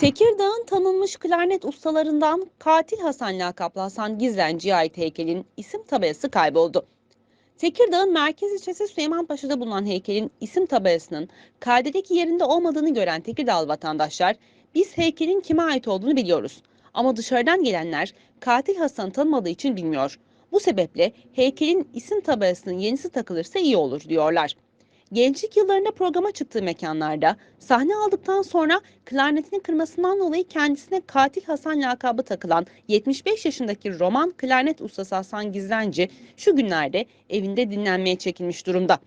Tekirdağ'ın tanınmış klarnet ustalarından Katil Hasan lakaplı Hasan Gizlenci'ye ait heykelin isim tabelası kayboldu. Tekirdağ'ın merkez ilçesi Süleymanpaşa'da bulunan heykelin isim tabelasının kaydedeki yerinde olmadığını gören Tekirdağlı vatandaşlar, biz heykelin kime ait olduğunu biliyoruz. Ama dışarıdan gelenler Katil Hasan'ı tanımadığı için bilmiyor. Bu sebeple heykelin isim tabelasının yenisi takılırsa iyi olur diyorlar. Gençlik yıllarında programa çıktığı mekanlarda sahne aldıktan sonra klarnetini kırmasından dolayı kendisine Katil Hasan lakabı takılan 75 yaşındaki roman klarnet ustası Hasan Gizlenci şu günlerde evinde dinlenmeye çekilmiş durumda.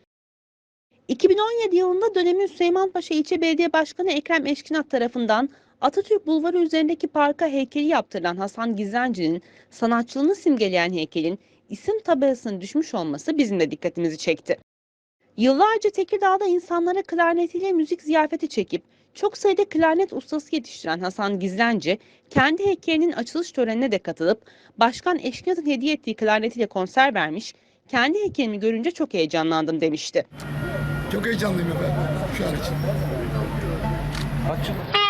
2017 yılında dönemin Süleymanpaşa İlçe Belediye Başkanı Ekrem Eşkinat tarafından Atatürk Bulvarı üzerindeki parka heykeli yaptırılan Hasan Gizlenci'nin sanatçılığını simgeleyen heykelin isim tabelasının düşmüş olması bizim de dikkatimizi çekti. Yıllarca Tekirdağ'da insanlara klarnetiyle müzik ziyafeti çekip çok sayıda klarnet ustası yetiştiren Hasan Gizlenci, kendi heykelinin açılış törenine de katılıp Başkan Eşkinat'ın hediye ettiği klarnetiyle konser vermiş, kendi heykelimi görünce çok heyecanlandım demişti. Çok heyecanlıyım efendim şu an için. Açık.